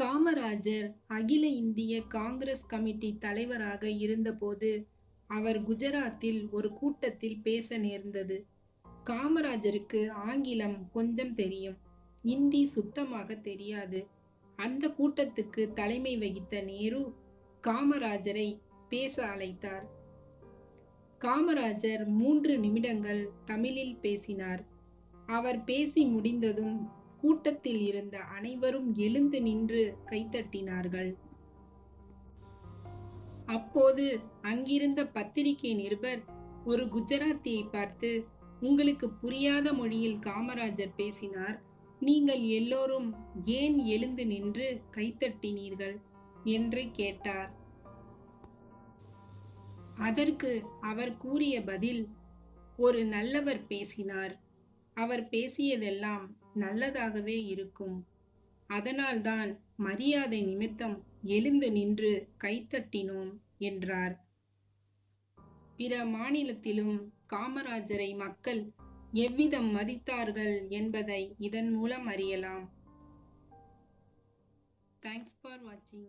காமராஜர் அகில இந்திய காங்கிரஸ் கமிட்டி தலைவராக இருந்தபோது அவர் குஜராத்தில் ஒரு கூட்டத்தில் பேச நேர்ந்தது. காமராஜருக்கு ஆங்கிலம் கொஞ்சம் தெரியும் இந்தி சுத்தமாக தெரியாது. அந்த கூட்டத்துக்கு தலைமை வகித்த நேரு காமராஜரை பேச அழைத்தார். காமராஜர் மூன்று நிமிடங்கள் தமிழில் பேசினார். அவர் பேசி முடிந்ததும் கூட்டத்தில் இருந்த அனைவரும் எழுந்து நின்று கைத்தட்டினார்கள் அப்போது அங்கிருந்த பத்திரிகை நிருபர் ஒரு குஜராத்தியை பார்த்து உங்களுக்கு புரியாத மொழியில் காமராஜர் பேசினார். நீங்கள் எல்லோரும் ஏன் எழுந்து நின்று கைத்தட்டினீர்கள் என்று கேட்டார். அதற்கு அவர் கூறிய பதில் ஒரு நல்லவர் பேசினார். அவர் பேசியதெல்லாம் நல்லதாகவே இருக்கும். அதனால்தான் மரியாதை நிமித்தம் எழுந்து நின்று கைத்தட்டினோம் என்றார். பிற மாநிலத்திலும் காமராஜரை மக்கள் எவ்விதம் மதித்தார்கள் என்பதை இதன் மூலம் அறியலாம். தேங்க்ஸ் ஃபார் வாட்சிங்